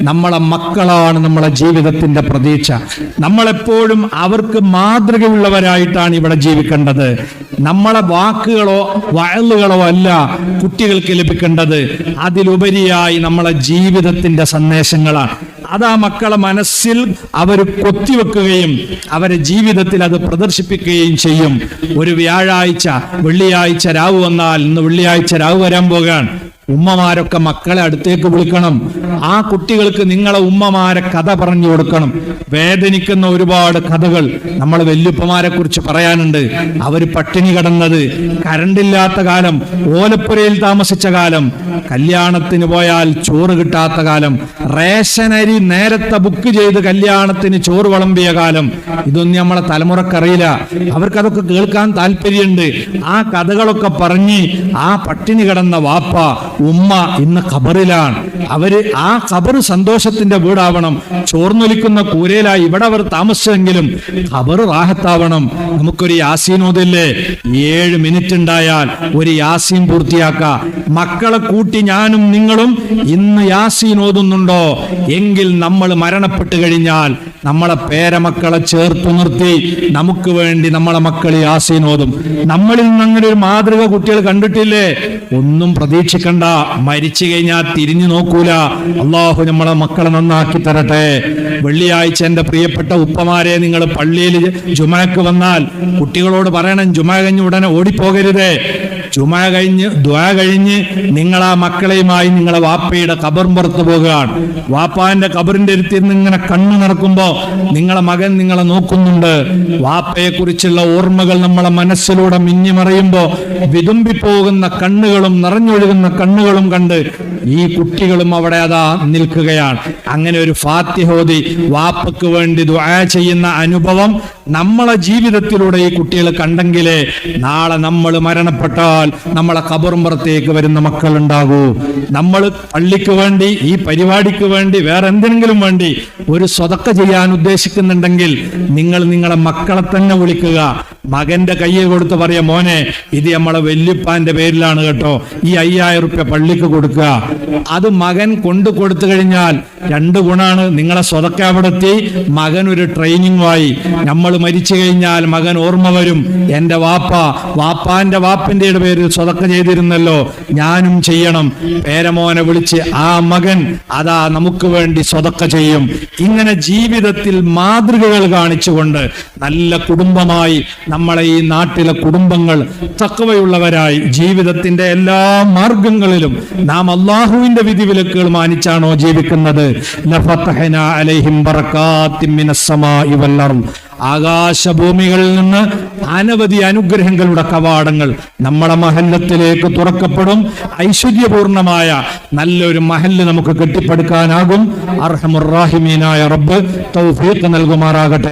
നമ്മളെ മക്കളാണ് നമ്മളെ ജീവിതത്തിന്റെ പ്രതീക്ഷ. നമ്മളെപ്പോഴും അവർക്ക് മാതൃകയുള്ളവരായിട്ടാണ് ഇവിടെ ജീവിക്കേണ്ടത്. നമ്മളെ വാക്കുകളോ വയലുകളോ അല്ല കുട്ടികൾക്ക് ലഭിക്കേണ്ടത്. അതിലുപരിയായി നമ്മളെ ജീവിതത്തിന്റെ സന്ദേശങ്ങളാണ്. അതാ മക്കളെ മനസ്സിൽ അവർ കൊത്തിവെക്കുകയും അവരെ ജീവിതത്തിൽ അത് പ്രദർശിപ്പിക്കുകയും ചെയ്യും. ഒരു വ്യാഴാഴ്ച വെള്ളിയാഴ്ച രാവ് വന്നാൽ ഇന്ന് വെള്ളിയാഴ്ച രാവ് വരാൻ പോകാൻ. ഉമ്മമാരൊക്കെ മക്കളെ അടുത്തേക്ക് വിളിക്കണം. ആ കുട്ടികൾക്ക് നിങ്ങളെ ഉമ്മമാരെ കഥ പറഞ്ഞു കൊടുക്കണം. വേദനിക്കുന്ന ഒരുപാട് കഥകൾ നമ്മൾ വല്യുപ്പമാരെ കുറിച്ച് പറയാനുണ്ട്. അവർ പട്ടിണി കിടന്നത് കരണ്ടില്ലാത്ത കാലം ഓലപ്പുരയിൽ താമസിച്ച കാലം കല്യാണത്തിന് പോയാൽ ചോറ് കിട്ടാത്ത കാലം റേഷനരി നേരത്തെ ബുക്ക് ചെയ്ത് കല്യാണത്തിന് ചോറ് വളമ്പിയ കാലം. ഇതൊന്നും നമ്മളെ തലമുറക്കറിയില്ല അവർക്കതൊക്കെ കേൾക്കാൻ താല്പര്യമുണ്ട്. ആ കഥകളൊക്കെ പറഞ്ഞ് ആ പട്ടിണി കിടന്ന വാപ്പ ഉമ്മ ഇന്ന് ഖബറിലാണ്. അവർ ആ ഖബർ സന്തോഷത്തിന്റെ വീടാവണം. ചോർന്നൊലിക്കുന്ന കൂരയിലായി ഇവിടെ അവർ താമസിച്ചെങ്കിലും ഖബർ റാഹത്താവണം. നമുക്കൊരു യാസീനോദില്ലേ ഏഴ് മിനിറ്റ് ഉണ്ടായാൽ ഒരു യാസീൻ പൂർത്തിയാക്ക. മക്കളെ കൂട്ടി ഞാനും നിങ്ങളും ഇന്ന് യാസീൻ ഓതുന്നുണ്ടോ? എങ്കിൽ നമ്മൾ മരണപ്പെട്ടു കഴിഞ്ഞാൽ നമ്മളെ പേരമക്കളെ ചേർത്തു നിർത്തി നമുക്ക് വേണ്ടി നമ്മളെ മക്കൾ യാസീൻ ഓതും. നമ്മളിൽ നിന്ന് അങ്ങനെ ഒരു മാതൃക കുട്ടികൾ കണ്ടിട്ടില്ലേ? ഒന്നും പ്രതീക്ഷിക്കണ്ട. മരിച്ചു കഴിഞ്ഞാൽ തിരിഞ്ഞു നോക്കൂല. അള്ളാഹു നമ്മളെ മക്കളെ നന്നാക്കി തരട്ടെ. വെള്ളിയാഴ്ച എന്റെ പ്രിയപ്പെട്ട ഉപ്പമാരെ നിങ്ങൾ പള്ളിയിൽ ജുമക്ക് വന്നാൽ കുട്ടികളോട് പറയണം ജുമ കഴിഞ്ഞ് ഉടനെ ഓടിപ്പോകരുതേ. ജുമ കഴിഞ്ഞ് ദ്വാ കഴിഞ്ഞ് നിങ്ങൾ ആ മക്കളെയുമായി നിങ്ങളെ വാപ്പയുടെ കബറും പുറത്തു പോകുകയാണ് വാപ്പാന്റെ കബറിന്റെ അടുത്ത് ഇങ്ങനെ കണ്ണു നടക്കുമ്പോ നിങ്ങളെ മകൻ നിങ്ങളെ നോക്കുന്നുണ്ട്. വാപ്പയെ കുറിച്ചുള്ള ഓർമ്മകൾ നമ്മളെ മനസ്സിലൂടെ മിന്നിമറിയുമ്പോ വിതുമ്പിപ്പോകുന്ന കണ്ണുകളും നിറഞ്ഞൊഴുകുന്ന കണ്ണുകളും കണ്ട് ഈ കുട്ടികളും അവിടെ അതാ നിൽക്കുകയാണ്. അങ്ങനെ ഒരു ഫാത്തിഹോദി വാപ്പക്ക് വേണ്ടി ദുആ ചെയ്യുന്ന അനുഭവം നമ്മളെ ജീവിതത്തിലൂടെ ഈ കുട്ടികൾ കണ്ടെങ്കിലേ നാളെ നമ്മൾ മരണപ്പെട്ടാൽ നമ്മളെ കബറുമ്പുറത്തേക്ക് വരുന്ന മക്കൾ ഉണ്ടാകൂ നമ്മൾ പള്ളിക്ക് വേണ്ടി ഈ പരിപാടിക്ക് വേണ്ടി വേറെ എന്തിനെങ്കിലും വേണ്ടി ഒരു സ്വതക്ക ചെയ്യാൻ ഉദ്ദേശിക്കുന്നുണ്ടെങ്കിൽ നിങ്ങൾ നിങ്ങളെ മക്കളെ തന്നെ വിളിക്കുക. മകന്റെ കയ്യിൽ കൊടുത്ത് പറയ മോനെ ഇത് നമ്മളെ വല്യപ്പാന്റെ പേരിലാണ് കേട്ടോ. ഈ അയ്യായിരം റുപ്യ പള്ളിക്ക് കൊടുക്കുക അത് മകൻ കൊണ്ടു കൊടുത്തു കഴിഞ്ഞാൽ രണ്ട് ഗുണാണ്. നിങ്ങളെ സ്വതക്കാവിടെത്തി മകൻ ഒരു ട്രെയിനിങ്ങുമായി നമ്മൾ മരിച്ചു കഴിഞ്ഞാൽ മകൻ ഓർമ്മ വരും. എന്റെ വാപ്പ വാപ്പാന്റെ വാപ്പിന്റെ പേരിൽ സ്വതക്ക ചെയ്തിരുന്നല്ലോ. ഞാനും ചെയ്യണം. പേരമോനെ വിളിച്ച് ആ മകൻ അതാ നമുക്ക് വേണ്ടി സ്വതക്ക ചെയ്യും. ഇങ്ങനെ ജീവിതത്തിൽ മാതൃകകൾ കാണിച്ചുകൊണ്ട് നല്ല കുടുംബമായി നമ്മളെ ഈ നാട്ടിലെ കുടുംബങ്ങൾ തക്കവയുള്ളവരായി ജീവിതത്തിന്റെ എല്ലാ മാർഗങ്ങളിലും നാം അള്ളാഹുവിന്റെ വിധിവിലക്കുകൾ മാനിച്ചാണോ ജീവിക്കുന്നത്. ലഫത്തഹന അലൈഹിം ബറക്കാത്തിൻ മിനസ് സമാഇ വൽ അർദ്. ആകാശഭൂമികളിൽ നിന്ന് അനവധി അനുഗ്രഹങ്ങളുടെ കവാടങ്ങൾ നമ്മുടെ മഹല്ലത്തിലേക്ക് തുറക്കപ്പെടും. ഐശ്വര്യപൂർണമായ നല്ലൊരു മഹല്ല് നമുക്ക് കെട്ടിപ്പടുക്കാനാകും. അർഹമുറാഹിമീനായ റബ്ബ് തൗഫീഖ് നൽകുമാറാകട്ടെ.